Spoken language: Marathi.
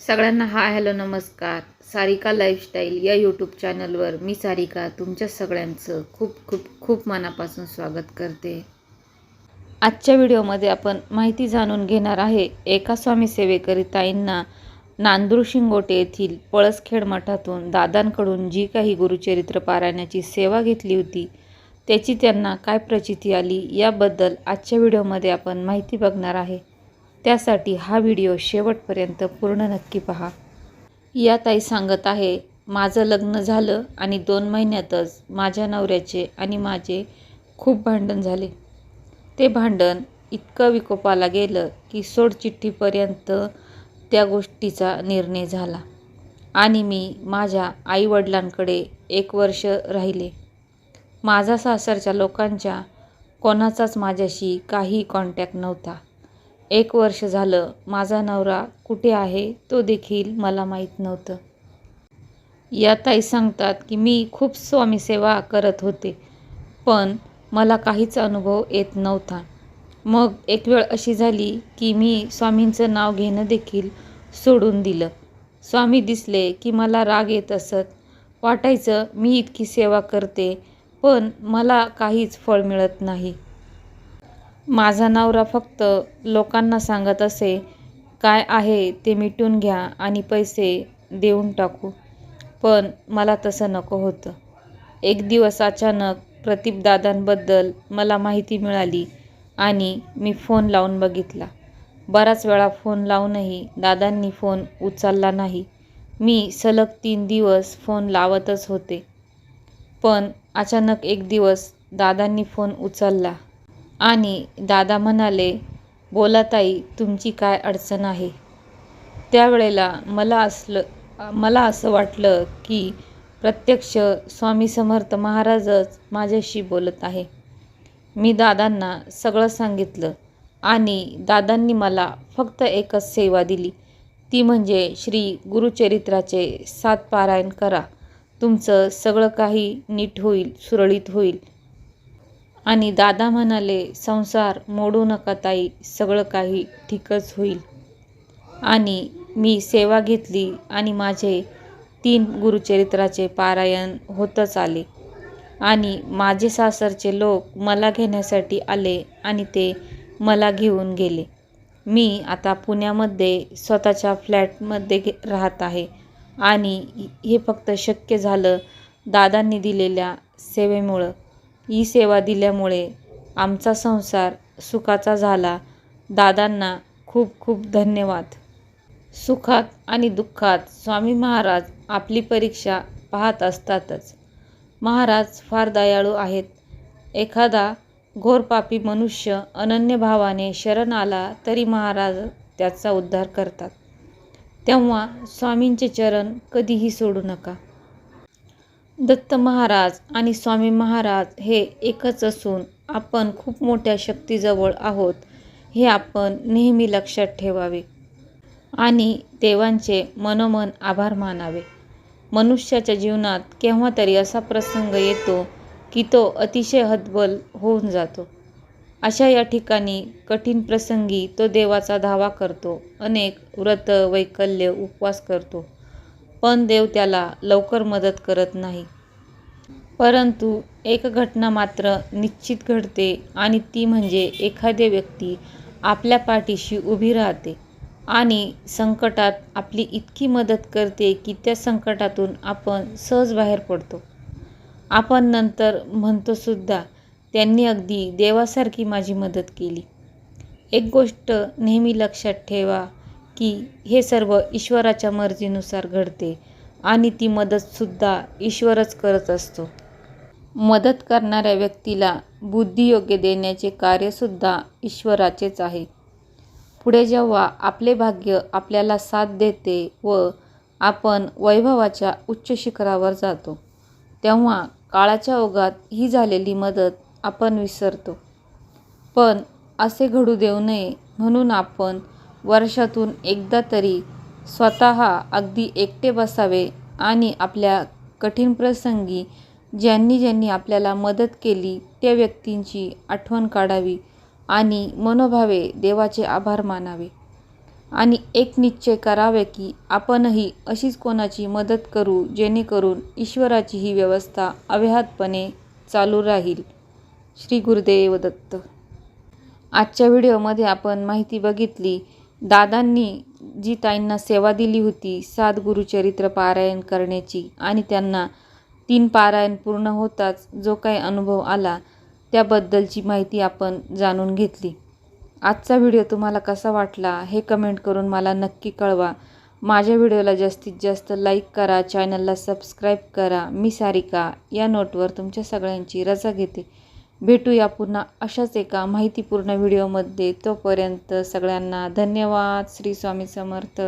सगळ्यांना हा हॅलो नमस्कार. सारिका लाईफस्टाईल या यूट्यूब चॅनलवर मी सारिका तुमच्या सगळ्यांचं खूप खूप खूप मनापासून स्वागत करते. आजच्या व्हिडिओमध्ये आपण माहिती जाणून घेणार आहे एका स्वामी सेवेकरी ताईंना नांदूर शिंगोटे येथील पळसखेड मठातून दादांकडून जी काही गुरुचरित्र पारायणाची सेवा घेतली होती त्याची त्यांना काय प्रचिती आली याबद्दल आजच्या व्हिडिओमध्ये आपण माहिती बघणार आहे. त्यासाठी हा व्हिडिओ शेवटपर्यंत पूर्ण नक्की पहा. या ताई सांगत आहे माझं लग्न झालं आणि दोन महिन्यातच माझ्या नवऱ्याचे आणि माझे खूप भांडण झाले. ते भांडण इतकं विकोपाला गेलं की सोडचिठ्ठीपर्यंत त्या गोष्टीचा निर्णय झाला आणि मी माझ्या आईवडिलांकडे एक वर्ष राहिले. माझा सासरच्या लोकांच्या कोणाचाच माझ्याशी काही कॉन्टॅक्ट नव्हता. एक वर्ष झालं माझा नवरा कुठे आहे तो देखील मला माहीत नव्हतं. या ताई सांगतात की मी खूप स्वामीसेवा करत होते पण मला काहीच अनुभव येत नव्हता. मग एक वेळ अशी झाली की मी स्वामींचं नाव घेणं देखील सोडून दिलं. स्वामी दिसले की मला राग येत असत. वाटायचं मी इतकी सेवा करते पण मला काहीच फळ मिळत नाही. माझा नवरा फक्त लोकांना सांगत असे काय आहे ते मिटून घ्या आणि पैसे देऊन टाकू. पण मला तसं नको होतं. एक दिवस अचानक प्रतीपदादांबद्दल मला माहिती मिळाली आणि मी फोन लावून बघितला. बराच वेळा फोन लावूनही दादांनी फोन उचलला नाही. मी सलग तीन दिवस फोन लावतच होते. पण अचानक एक दिवस दादांनी फोन उचलला. आणि दादा म्हणाले बोला ताई तुमची काय अडचण आहे? त्यावेळेला मला असलं मला असं वाटलं की प्रत्यक्ष स्वामी समर्थ महाराजच माझ्याशी बोलत आहे. मी दादांना सगळं सांगितलं आणि दादांनी मला फक्त एकच सेवा दिली. ती म्हणजे श्री गुरुचरित्राचे सात पारायण करा. तुमचं सगळं काही नीट होईल सुरळीत होईल. आणि दादा म्हणाले संसार मोडू नका ताई सगळं काही ठीकच होईल. आणि मी सेवा घेतली आणि माझे तीन गुरुचरित्राचे पारायण होतच आले. आणि माझे सासरचे लोक मला घेण्यासाठी आले आणि ते मला घेऊन गेले. मी आता पुण्यामध्ये स्वतःच्या फ्लॅटमध्ये घे राहत आहे. आणि हे फक्त शक्य झालं दादांनी दिलेल्या सेवेमुळं. ही सेवा दिल्यामुळे आमचा संसार सुखाचा झाला. दादांना खूप खूप धन्यवाद. सुखात आणि दुःखात स्वामी महाराज आपली परीक्षा पाहत असतातच. महाराज फार दयाळू आहेत. एखादा घोरपापी मनुष्य अनन्य भावाने शरण आला तरी महाराज त्याचा उद्धार करतात. तेव्हा स्वामींचे चरण कधीही सोडू नका. दत्त महाराज आणि स्वामी महाराज हे एकच असून आपण खूप मोठ्या शक्तीजवळ आहोत हे आपण नेहमी लक्षात ठेवावे आणि देवांचे मनोमन आभार मानावे. मनुष्याच्या जीवनात केव्हा तरी असा प्रसंग येतो की तो अतिशय हतबल होऊन जातो. अशा या ठिकाणी कठीण प्रसंगी तो देवाचा धावा करतो अनेक व्रत वैकल्य उपवास करतो. पण देव त्याला लवकर मदत करत नाही. परंतु एक घटना मात्र निश्चित घडते आणि ती म्हणजे एखादी व्यक्ती आपल्या पाठीशी उभी राहते आणि संकटात आपली इतकी मदत करते की त्या संकटातून आपण सहज बाहेर पडतो. आपण नंतर म्हणतोसुद्धा त्यांनी अगदी देवासारखी माझी मदत केली. एक गोष्ट नेहमी लक्षात ठेवा की हे सर्व ईश्वराच्या मर्जीनुसार घडते आणि ती मदतसुद्धा ईश्वरच करत असतो. मदत करणाऱ्या व्यक्तीला बुद्धियोग्य देण्याचे कार्यसुद्धा ईश्वराचेच आहे. पुढे जेव्हा आपले भाग्य आपल्याला साथ देते व आपण वैभवाच्या उच्च शिखरावर जातो तेव्हा काळाच्या ओघात ही झालेली मदत आपण विसरतो. पण असे घडू देऊ नये म्हणून आपण वर्षातून एकदा तरी स्वतः अगदी एकटे बसावे आणि आपल्या कठीण प्रसंगी ज्यांनी ज्यांनी आपल्याला मदत केली त्या व्यक्तींची आठवण काढावी आणि मनोभावे देवाचे आभार मानावे. आणि एक निश्चय करावे की आपणही अशीच कोणाची मदत करू जेणेकरून ईश्वराची ही व्यवस्था अव्याहतपणे चालू राहील. श्री गुरुदेव दत्त. आजच्या व्हिडिओमध्ये आपण माहिती बघितली दादांनी जी ताईंना सेवा दिली होती सात गुरुचरित्र पारायण करण्याची आणि त्यांना तीन पारायण पूर्ण होताच जो काही अनुभव आला त्याबद्दलची माहिती आपण जाणून घेतली. आजचा व्हिडिओ तुम्हाला कसा वाटला हे कमेंट करून मला नक्की कळवा. माझ्या व्हिडिओला जास्तीत जास्त लाईक करा चॅनलला सबस्क्राईब करा. मी सारिका या नोटवर तुमच्या सगळ्यांची रजा घेते. भेटूया पुन्हा अशाच एका माहितीपूर्ण व्हिडिओमध्ये. तोपर्यंत सगळ्यांना धन्यवाद. श्री स्वामी समर्थ.